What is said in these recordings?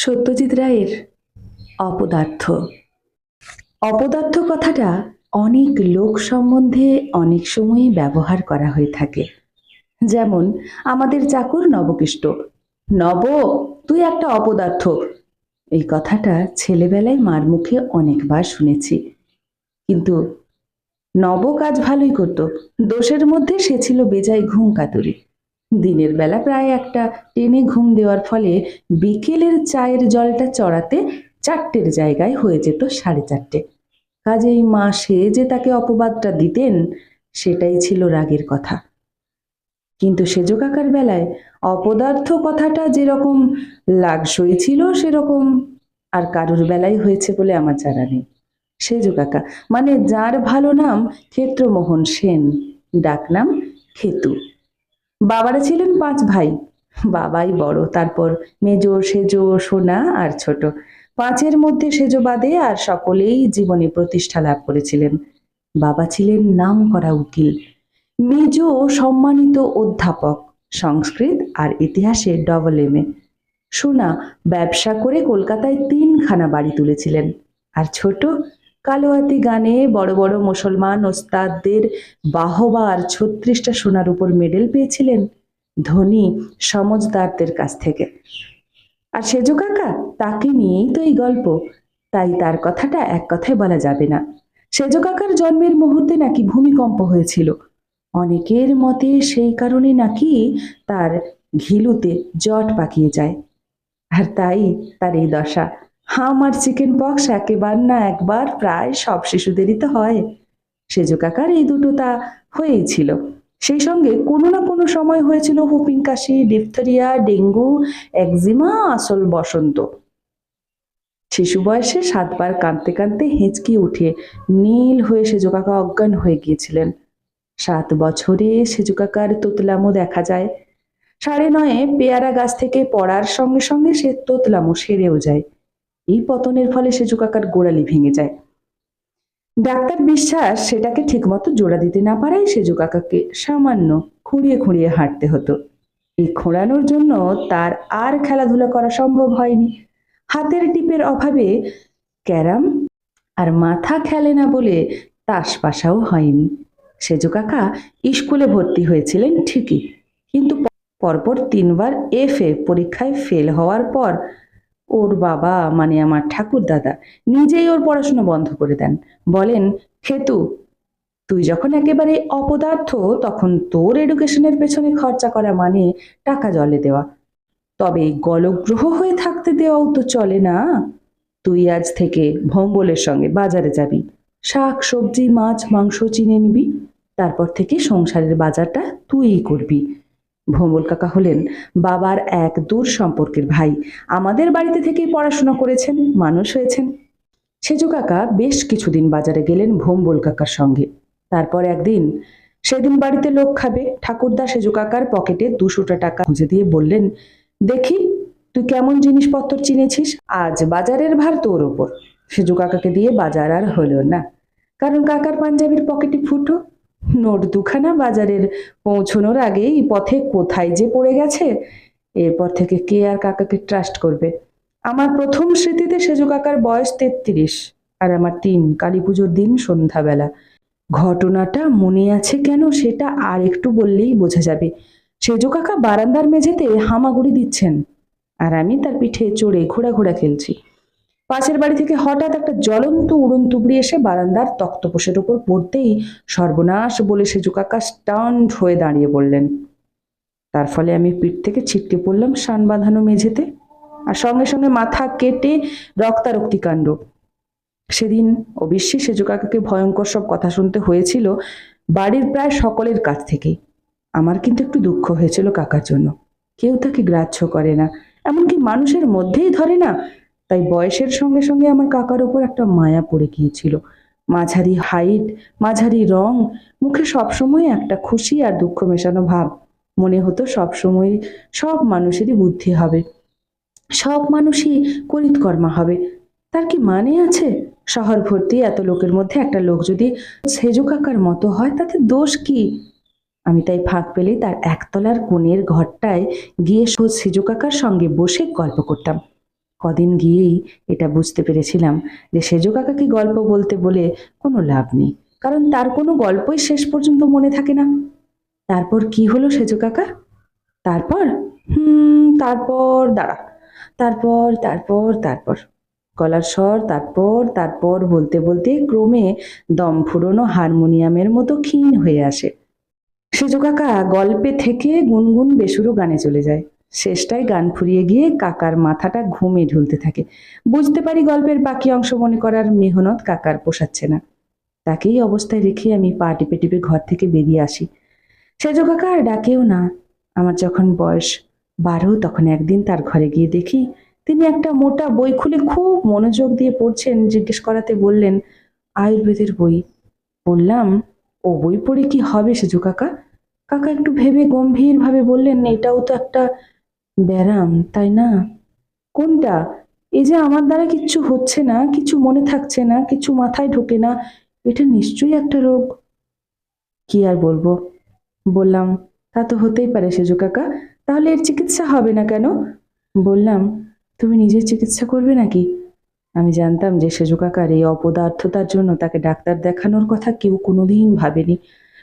সত্যজিৎ রায়ের অপদার্থ। অপদার্থ কথাটা অনেক লোক সম্বন্ধে অনেক সময়ই ব্যবহার করা হয়ে থাকে। যেমন, আমাদের চাকর নবকৃষ্ট। নব, তুই একটা অপদার্থ। এই কথাটা ছেলেবেলায় মার মুখে অনেকবার শুনেছি। কিন্তু নব কাজ ভালোই করতো। দোষের মধ্যে সে ছিল বেজায় ঘুম কাতুরি। দিনের বেলা প্রায় একটা টেনে ঘুম দেওয়ার ফলে বিকেলের চায়ের জলটা চড়াতে চারটের জায়গায় হয়ে যেত সাড়ে চারটে। কাজেই মা সে যে তাকে অপবাদটা দিতেন, সেটাই ছিল রাগের কথা। কিন্তু সেজ কাকার বেলায় অপদার্থ কথাটা যেরকম লাগসই ছিল, সেরকম আর কারুর বেলায় হয়েছে বলে আমার জানা নেই। সেজ কাকা মানে যার ভালো নাম ক্ষেত্রমোহন সেন, ডাকনাম খেতু বাবারা ছিলেন পাঁচ ভাই। বাবাই বড়, তারপর মেজো, সেজো, সোনা আর ছোট। পাঁচের মধ্যে সেজো বাদে আর সকলেই জীবনে প্রতিষ্ঠা লাভ করেছিলেন। বাবা ছিলেন নাম করা উকিল। মেজো সম্মানিত অধ্যাপক, সংস্কৃত আর ইতিহাসে ডবল এম এ। সোনা ব্যবসা করে কলকাতায় তিনখানা বাড়ি তুলেছিলেন। আর ছোট কালোয়াতি গানে বড় বড় মুসলমান ওস্তাদদের বাহবার ছত্রিশটা সোনার উপর মেডেল পেয়েছিলেন ধনী সমজদারদের কাছ থেকে। আর সেজো কাকা, তাকে নিয়েই তো এই গল্প। তাই তার কথাটা এক কথায় বলা যাবে না। সেজো কাকার জন্মের মুহূর্তে নাকি ভূমিকম্প হয়েছিল। অনেকের মতে সেই কারণে নাকি তার ঘিলুতে জট পাকিয়ে যায়। আর তাই তার এই দশা। হাম আর চিকেন পক্স একেবার না একবার প্রায় সব শিশুদেরই তো হয়। সেজো কাকার এই দুটো তা হয়েই ছিল। সেই সঙ্গে কোনো না কোনো সময় হয়েছিল হুপিং কাশি ডিপথেরিয়া ডেঙ্গু, একজিমা, আসল বসন্ত। শিশু বয়সে সাতবার কাঁদতে কাঁদতে হেঁচকি উঠে নীল হয়ে সেজো কাকা অজ্ঞান হয়ে গিয়েছিলেন। সাত বছরে সেজু কাকার তোতলামো দেখা যায়। সাড়ে নয়ে পেয়ারা গাছ থেকে পড়ার সঙ্গে সঙ্গে সে তোতলামো সেরেও যায়। এই পতনের ফলে সেজু কাকার গোড়ালি ভেঙে যায়। ডাক্তার বিশ্বাস সেটাকে ঠিকমতো জোড়া দিতে না পারায় সেজু কাকাকে সামান্য খুঁড়িয়ে খুঁড়িয়ে হাঁটতে হতো। এই খোঁড়ানোর জন্য তার আর খেলাধুলা করা সম্ভব হয়নি। হাতের টিপের অভাবে ক্যারাম আর মাথা খেলে না বলে তাস পাশাও হয়নি। সেজু কাকা স্কুলে ভর্তি হয়েছিলেন ঠিকই, কিন্তু পরপর তিনবার এফ এ পরীক্ষায় ফেল হওয়ার পর ওর বাবা মানে আমার ঠাকুর দাদা নিজেই ওর পড়াশুনো বন্ধ করে দেন। বলেন, খেতু, তুই যখন একেবারে অপদার্থ, তখন তোর এডুকেশনের পেছনে খরচা করা মানে টাকা জলে দেওয়া। তবে গলগ্রহ হয়ে থাকতে দেওয়াও তো চলে না। তুই আজ থেকে ভম্বলের সঙ্গে বাজারে যাবি। শাক, সবজি, মাছ, মাংস চিনে নিবি। তারপর থেকে সংসারের বাজারটা তুইই করবি। ভোম্বল কাকা হলেন বাবার এক দূর সম্পর্কের ভাই। আমাদের বাড়িতে থেকেই পড়াশোনা করেছেন, মানুষ হয়েছেন। সেজু কাকা বেশ কিছুদিন বাজারে গেলেন ভোম্বল কাকার সঙ্গে। তারপর একদিন সেদিন বাড়িতে লোক খাবে। ঠাকুরদা সেজু কাকার পকেটে দুশোটা টাকা খুঁজে দিয়ে বললেন, দেখি, তুই কেমন জিনিসপত্র চিনেছিস? আজ বাজারের ভার তোর ওপর। সেজু কাকাকে দিয়ে বাজার আর হলো না। কারণ কাকার পাঞ্জাবির পকেটে ফুটো নোট দুখানা বাজারের পৌঁছনোর আগেই পথে কোথায় যে পড়ে গেছে, এরপর থেকে কে আর কাকাকে ট্রাস্ট করবে? আমার প্রথম স্মৃতিতে সেজু কাকার বয়স তেত্রিশ আর আমার তিন কালী পুজোর দিন সন্ধ্যাবেলা। ঘটনাটা মনে আছে কেন সেটা আর একটু বললেই বোঝা যাবে। সেজু কাকা বারান্দার মেঝেতে হামাগুড়ি দিচ্ছেন আর আমি তার পিঠে চড়ে ঘোড়া ঘোড়া খেলছি। পাশের বাড়ি থেকে হঠাৎ একটা জ্বলন্ত উড়ন তুবড়ি এসে বারান্দার তক্তপোষের উপর পড়তেই সর্বনাশ বলে সেজু কাকা স্টান্ড হয়ে দাঁড়িয়ে বললেন, তার ফলে আমি পিঠ থেকে ছিটকে পড়লাম শান বাঁধানো মেঝেতে আর সঙ্গে সঙ্গে মাথা কেটে রক্তারক্তি কাণ্ড। সেদিন অবশ্যই সেজু কাকাকে ভয়ঙ্কর সব কথা শুনতে হয়েছিল বাড়ির প্রায় সকলের কাছ থেকেই। আমার কিন্তু একটু দুঃখ হয়েছিল কাকার জন্য। কেউ তাকে গ্রাহ্য করে না, এমনকি মানুষের মধ্যেই ধরে না তাই বয়সের সঙ্গে সঙ্গে আমার কাকার উপর একটা মায়া পড়ে গিয়েছিল। মাঝারি হাইট মাঝারি রং, মুখে সবসময় একটা খুশি আর দুঃখ মেশানো ভাব। মনে হতো সবসময় সব মানুষেরই বুদ্ধি হবে। সব মানুষই করিতকর্মা হবে। তার কি মানে আছে? শহর ভর্তি এত লোকের মধ্যে একটা লোক যদি সেজু কাকার মতো হয়, তাতে দোষ কি? আমি তাই ফাঁক পেলেই তার একতলার কোণের ঘরটায় গিয়ে সেজু কাকার সঙ্গে বসে গল্প করতাম। কদিন গিয়েই এটা বুঝতে পেরেছিলাম যে সেজো কাকাকে গল্প বলতে বলে কোনো লাভ নেই। কারণ তার কোনো গল্পই শেষ পর্যন্ত মনে থাকে না। তারপর কি হলো সেজো কাকা? তারপর? হুম, তারপর, দাঁড়া। তারপর তারপর তারপর। গলার স্বর, তারপর তারপর বলতে বলতে ক্রমে দম ফুরোনো হারমোনিয়ামের মতো ক্ষীণ হয়ে আসে। সেজো কাকা গল্পে থেকে গুনগুন বেসুরো গানে চলে যায়। শেষটায় গান ফুরিয়ে গিয়ে কাকার মাথাটা ঘুমে ঢুলতে থাকে। বুঝতে পারি গল্পের বাকি অংশ মনে করার মেহনত কাকার পোষাচ্ছে না। তাকেই অবস্থায় রেখে আমি পা টিপে টিপে ঘর থেকে বেরিয়ে আসি। সেজো কাকা আর ডাকেও না। আমার যখন বয়স বারো, তখন একদিন তার ঘরে গিয়ে দেখি তিনি একটা মোটা বই খুলে খুব মনোযোগ দিয়ে পড়ছেন, জিজ্ঞেস করাতে বললেন, আয়ুর্বেদের বই? বললাম, ও বই পড়ে কি হবে সেজু কাকা? কাকা একটু ভেবে গম্ভীরভাবে বললেন, এটাও তো একটা ব্যারাম, তাই না? কোনটা? এই যে আমার দ্বারা কিচ্ছু হচ্ছে না, কিছু মনে থাকছে না, কিছু মাথায় ঢোকে না, এটা নিশ্চয়ই একটা রোগ। কি আর বলব? বললাম, তা তো হতেই পারে সেজু কাকা। তাহলে এর চিকিৎসা হবে না কেন? বললাম, তুমি নিজের চিকিৎসা করবে নাকি? আমি জানতাম যে সেজু কাকার এই অপদার্থতার জন্য তাকে ডাক্তার দেখানোর কথা কেউ কোনোদিন ভাবেনি।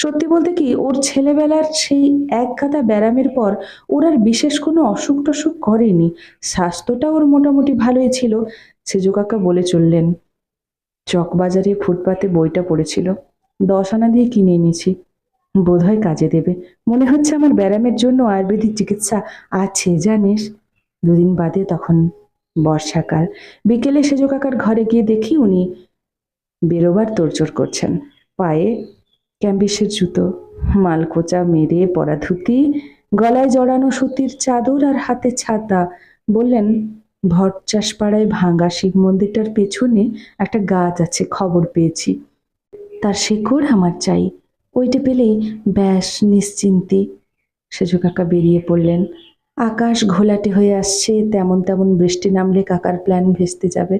সত্যি বলতে কি, ওর ছেলেবেলার সেই এক গাদা ব্যারামের পর ওর আর বিশেষ কোনো অসুখ টসুখ করেনি। স্বাস্থ্যটা ওর মোটামুটি ভালোই ছিল। সেজু কাকা বলে চললেন, চকবাজারে ফুটপাতে বইটা পড়েছিল। দশ আনা দিয়ে কিনে এনেছি। বোধহয় কাজে দেবে। মনে হচ্ছে আমার ব্যারামের জন্য আয়ুর্বেদিক চিকিৎসা আছে, জানিস? দুদিন বাদে তখন বর্ষাকাল। বিকেলে সেজো কাকার ঘরে গিয়ে দেখি উনি বেরোবার তোড়জোড় করছেন। পায়ে ক্যাম্বিসের জুতো, মালকোচা, মেরে, পরা ধুতি, গলায় জড়ানো সুতির চাদর আর হাতে ছাতা। বললেন ভটচাষ পাড়ায় ভাঙা শিব মন্দিরটার পেছনে একটা গাছ আছে, খবর পেয়েছি। তার শেকড় আমার চাই। ওইটা পেলেই ব্যাস, নিশ্চিন্তি। সেজু কাকা বেরিয়ে পড়লেন। আকাশ ঘোলাটে হয়ে আসছে, তেমন তেমন বৃষ্টি নামলে কাকার প্ল্যান ভেস্তে যাবে।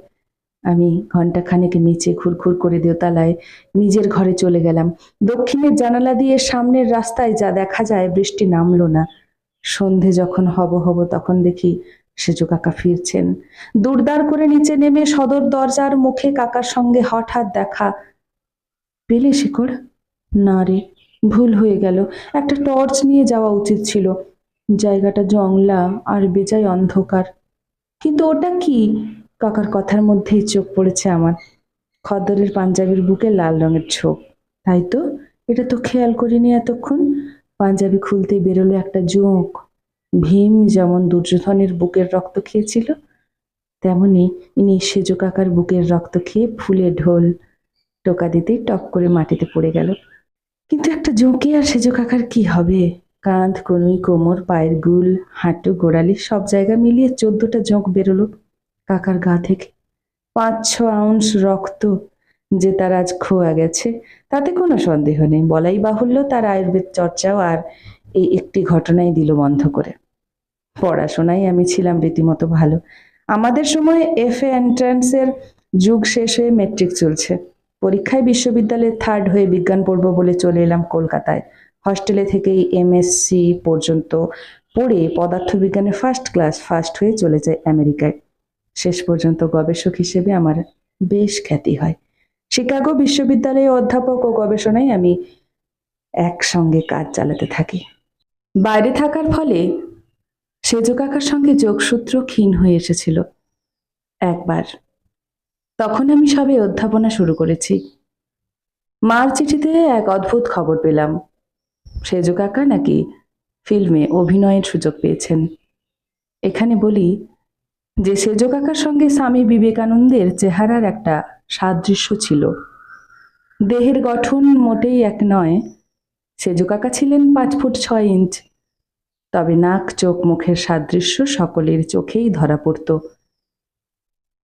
আমি ঘণ্টা খানেক নিচে ঘুরঘুর করে দোতলায় নিজের ঘরে চলে গেলাম। দক্ষিণের জানালা দিয়ে সামনের রাস্তায় যা দেখা যায় বৃষ্টি নামলো না। সন্ধে যখন হব হব তখন দেখি সেজু কাকা ফিরছেন। দুর্দার করে নিচে নেমে সদর দরজার মুখে কাকার সঙ্গে হঠাৎ দেখা। পেলে শিকড়? না রে, ভুল হয়ে গেল। একটা টর্চ নিয়ে যাওয়া উচিত ছিল। জায়গাটা জংলা আর বেজায় অন্ধকার। কিন্তু ওটা কি? কাকার কথার মধ্যেই চোখ পড়েছে আমার। খদ্দরের পাঞ্জাবির বুকে লাল রঙের ছোপ। তাই তো? এটা তো খেয়াল করিনি এতক্ষণ। পাঞ্জাবি খুলতে বেরোলো একটা জোঁক। ভীম যেমন দুর্যোধনের বুকের রক্ত খেয়েছিল, তেমনি ইনি সেজো কাকার বুকের রক্ত খেয়ে ফুলে ঢোল টোকা দিতেই টপ করে মাটিতে পড়ে গেল। কিন্তু একটা জোঁকে আর সেজো কাকার কি হবে? কাঁধ, কনুই, কোমর, পায়ের গুল, হাঁটু, গোড়ালি সব জায়গা মিলিয়ে চোদ্দটা জোঁক বেরোলো। কাকার গা থেকে। পাঁচ ছ আউন্স রক্ত যে তার আজ খোয়া গেছে, তাতে কোনো সন্দেহ নেই। বলাই বাহুল্য তার আয়ুর্বেদ চর্চাও আর এই একটি ঘটনাই দিল বন্ধ করে। পড়াশোনায় আমি ছিলাম রীতিমতো ভালো। আমাদের সময় এফ এ এন্ট্রান্সের যুগ শেষ হয়ে মেট্রিক চলছে। পরীক্ষায় বিশ্ববিদ্যালয়ে থার্ড হয়ে বিজ্ঞান পড়ব বলে চলে এলাম কলকাতায়। হস্টেলে থেকেই এমএসসি পর্যন্ত পড়ে পদার্থবিজ্ঞানে ফার্স্ট ক্লাস, ফার্স্ট হয়ে চলে যায় আমেরিকায়। শেষ পর্যন্ত গবেষক হিসেবে আমার বেশ খ্যাতি হয়। শিকাগো বিশ্ববিদ্যালয়ে অধ্যাপক ও গবেষণায় আমি একসঙ্গে কাজ চালাতে থাকি। বাইরে থাকার ফলে সেজো কাকার সঙ্গে যোগসূত্র ক্ষীণ হয়ে এসেছিল একবার। তখন আমি সবে অধ্যাপনা শুরু করেছি। মার চিঠিতে এক অদ্ভুত খবর পেলাম। সেজো কাকা নাকি ফিল্মে অভিনয়ের সুযোগ পেয়েছেন। এখানে বলি যে সেজো কাকার সঙ্গে স্বামী বিবেকানন্দের চেহারার একটা সাদৃশ্য ছিল। দেহের গঠন মোটেই এক নয়। সেজো কাকা ছিলেন পাঁচ ফুট ছয় ইঞ্চ। তবে নাক, চোখ, মুখের সাদৃশ্য সকলের চোখেই ধরা পড়ত।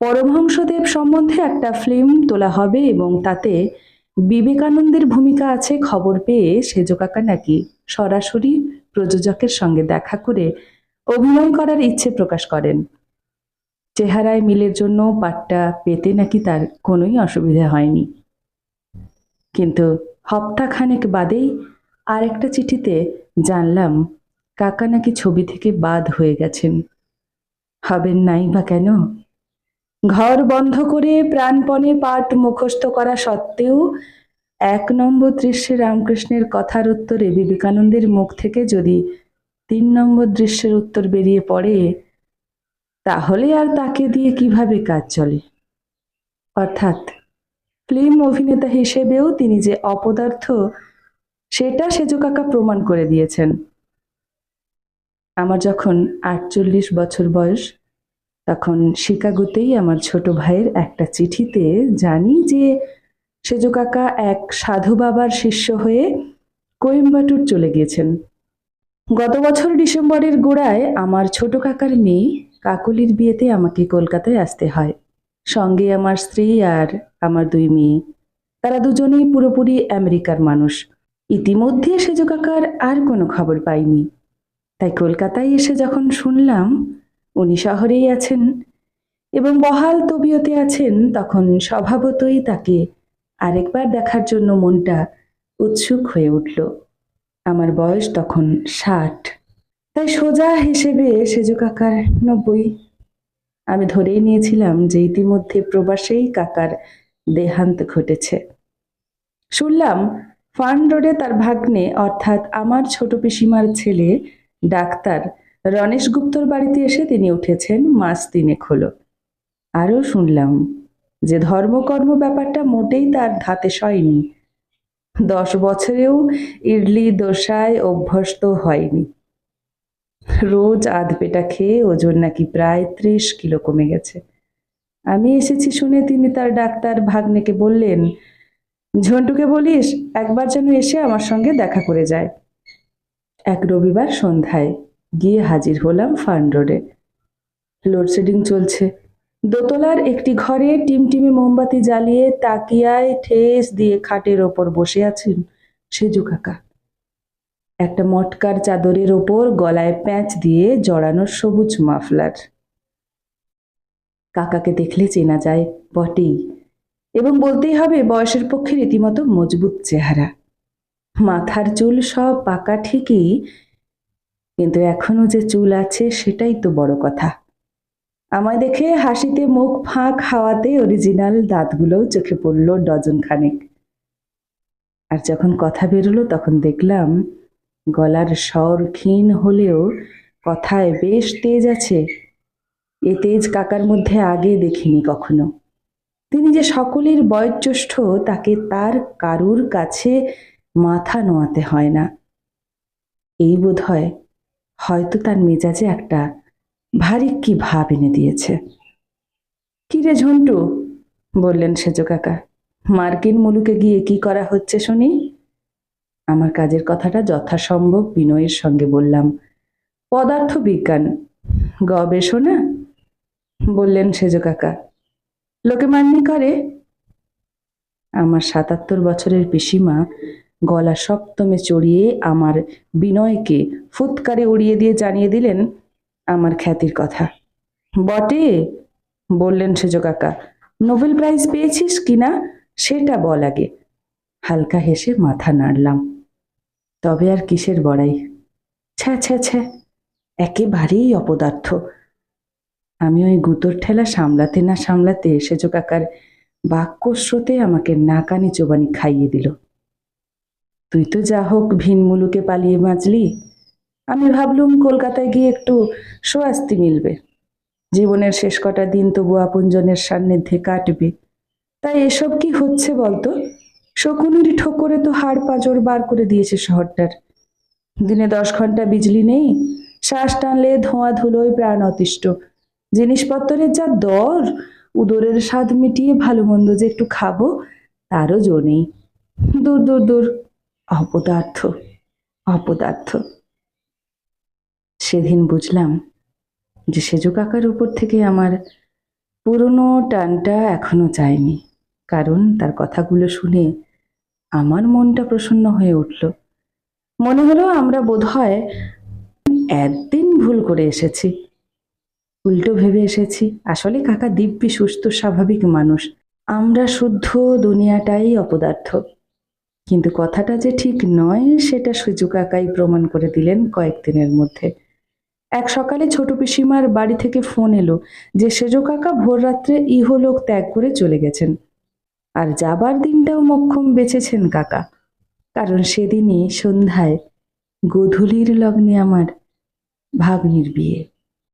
পরমহংসদেব সম্বন্ধে একটা ফিল্ম তোলা হবে এবং তাতে বিবেকানন্দের ভূমিকা আছে খবর পেয়ে সেজো কাকা নাকি সরাসরি প্রযোজকের সঙ্গে দেখা করে অভিনয় করার ইচ্ছে প্রকাশ করেন। চেহারায় মিলের জন্য পাটটা পেতে নাকি তার কোনোই অসুবিধা হয়নি। কিন্তু হপ্তাখানেক বাদেই আরেকটা চিঠিতে জানলাম, কাকা নাকি ছবি থেকে বাদ হয়ে গেছেন। হবেন নাই বা কেন? ঘর বন্ধ করে প্রাণপণে পাঠ মুখস্থ করা সত্ত্বেও এক নম্বর দৃশ্যে রামকৃষ্ণের কথার উত্তরে বিবেকানন্দের মুখ থেকে যদি তিন নম্বর দৃশ্যের উত্তর বেরিয়ে পড়ে তাহলে আর তাকে দিয়ে কীভাবে কাজ চলে? অর্থাৎ ফিল্ম অভিনেতা হিসেবেও তিনি যে অপদার্থ, সেটা সেজো কাকা প্রমাণ করে দিয়েছেন। আমার যখন আটচল্লিশ বছর বয়স, তখন শিকাগোতেই আমার ছোট ভাইয়ের একটা চিঠিতে জানি যে সেজো কাকা এক সাধু বাবার শিষ্য হয়ে কোয়েম্বাটুর চলে গিয়েছেন। গত বছর ডিসেম্বরের গোড়ায় আমার ছোট কাকার মেয়ে কাকলির বিয়েতে আমাকে কলকাতায় আসতে হয়। সঙ্গে আমার স্ত্রী আর আমার দুই মেয়ে। তারা দুজনেই পুরোপুরি আমেরিকার মানুষ। ইতিমধ্যে সেজো কাকার আর কোনো খবর পাইনি। তাই কলকাতায় এসে যখন শুনলাম, উনি শহরেই আছেন এবং বহাল তবিয়তে আছেন, তখন স্বভাবতই তাকে আরেকবার দেখার জন্য মনটা উৎসুক হয়ে উঠল। আমার বয়স তখন ষাট। তাই সোজা হিসেবে সেজু কাকার নব্বই। আমি ধরেই নিয়েছিলাম যে ইতিমধ্যে প্রবাসেই কাকার দেহান্ত ঘটেছে। শুনলাম ফান রোডে তার ভাগ্নে, অর্থাৎ আমার ছোট পিসিমার ছেলে, ডাক্তার রণেশ গুপ্তর বাড়িতে এসে তিনি উঠেছেন মাস তিনেক হলো। আরও শুনলাম যে ধর্মকর্ম ব্যাপারটা মোটেই তার ধাতে সয়নি। দশ বছরেও ইডলি, দোসায় অভ্যস্ত হয়নি। রোজ আধ পেটা খেয়ে ওজন নাকি প্রায় ত্রিশ কিলো কমে গেছে। আমি এসেছি শুনে তিনি তার ডাক্তার ভাগ্নেকে বললেন, ঝন্টুকে বলিস, একবার যেন এসে আমার সঙ্গে দেখা করে যায়। এক রবিবার সন্ধ্যায় গিয়ে হাজির হলাম ফান রোডে। লোডশেডিং চলছে। দোতলার একটি ঘরে টিমটিমে মোমবাতি জ্বালিয়ে তাকিয়ায় ঠেস দিয়ে খাটের ওপর বসে আছেন সেজু কাকা। একটা মটকার চাদরের ওপর গলায় প্যাঁচ দিয়ে জড়ানো সবুজ মাফলার। কাকাকে দেখলে চেনা যায়, বটেই। এবং বলতেই হবে, বয়সের পক্ষে রীতিমতো মজবুত চেহারা। মাথার চুল সব পাকা ঠিকই, কিন্তু এখনও যে চুল আছে সেটাই তো বড় কথা। আমায় দেখে হাসিতে মুখ ফাঁক হাওয়াতে অরিজিনাল দাঁতগুলোও চোখে পড়ল ডজন খানেক। আর যখন কথা বেরোলো তখন দেখলাম গলার স্বর ক্ষীণ হলেও কথায় বেশ তেজ আছে। এ তেজ কাকার মধ্যে আগে দেখিনি কখনো। তিনি যে সকলের বয়োজ্যেষ্ঠ, তাকে তার কারুর কাছে মাথা নোয়াতে হয় না। এই বোধ হয়, হয়তো তার মেজাজে একটা ভারী কি ভাব এনে দিয়েছে। কি রে ঝন্টু? বললেন সেজো কাকা। মার্কিন মুলুকে গিয়ে কি করা হচ্ছে শুনি? আমার কাজের কথাটা যথাসম্ভব বিনয়ের সঙ্গে বললাম। পদার্থ বিজ্ঞান গবেষণা? বললেন সেজো কাকা। লোকে মান্যি করে। আমার সাতাত্তর বছরের পিসিমা গলা সপ্তমে চড়িয়ে আমার বিনয়কে ফুৎকারে উড়িয়ে দিয়ে জানিয়ে দিলেন আমার খ্যাতির কথা। বটে, বললেন সেজ কাকা। নোবেল প্রাইজ পেয়েছিস কিনা সেটা বল আগে। হালকা হেসে মাথা নাড়লাম। তবে আর কিসের বড়াই? ছ্যা ছ্যা ছ্যা, একেবারেই অপদার্থ। আমি ওই গুঁতোর ঠেলা সামলাতে না সামলাতে সেজো কাকার বাক্য স্রোতে আমাকে নাকানি চোবানি খাইয়ে দিল। তুই তো যা হোক ভিন মুলুকে পালিয়ে বাঁচলি, আমি ভাবলুম কলকাতায় গিয়ে একটু সোয়াস্তি মিলবে। জীবনের শেষ কটা দিন তবু আপনজনের সান্নিধ্যে কাটবে। তাই এসব কি হচ্ছে বলতো? শকুনির ঠোকরে তো হাড় পাঁজর বার করে দিয়েছে শহরটার। দিনে দশ ঘণ্টা বিজলি নেই, শ্বাস টানলে ধোঁয়া ধুলোয় প্রাণ অতিষ্ঠ। জিনিসপত্রের যা দর, উদরের স্বাদ মিটিয়ে ভালো মন্দ যে একটু খাব, তারও জো নেই। দূর দূর দূর, অপদার্থ অপদার্থ। সেদিন বুঝলাম যে সেজো কাকার উপর থেকে আমার পুরনো টানটা এখনও যায়নি, কারণ তার কথাগুলো শুনে আমার মনটা প্রসন্ন হয়ে উঠল। মনে হলো আমরা বোধহয় একদিন ভুল করে এসেছি। উল্টো ভেবে এসেছি, আসলে কাকা দিব্যি, সুস্থ, স্বাভাবিক মানুষ। আমরা শুদ্ধ দুনিয়াটাই অপদার্থ। কিন্তু কথাটা যে ঠিক নয়, সেটা সুজু কাকাই প্রমাণ করে দিলেন কয়েকদিনের মধ্যে। এক সকালে ছোট পিসিমার বাড়ি থেকে ফোন এলো যে, সেজো কাকা ভোর রাত্রে ইহলোক ত্যাগ করে চলে গেছেন। আর যাবার দিনটাও মক্ষম বেঁচেছেন কাকা। কারণ সেদিনই সন্ধ্যায় গোধূলির লগ্নে আমার ভাগ্নির বিয়ে।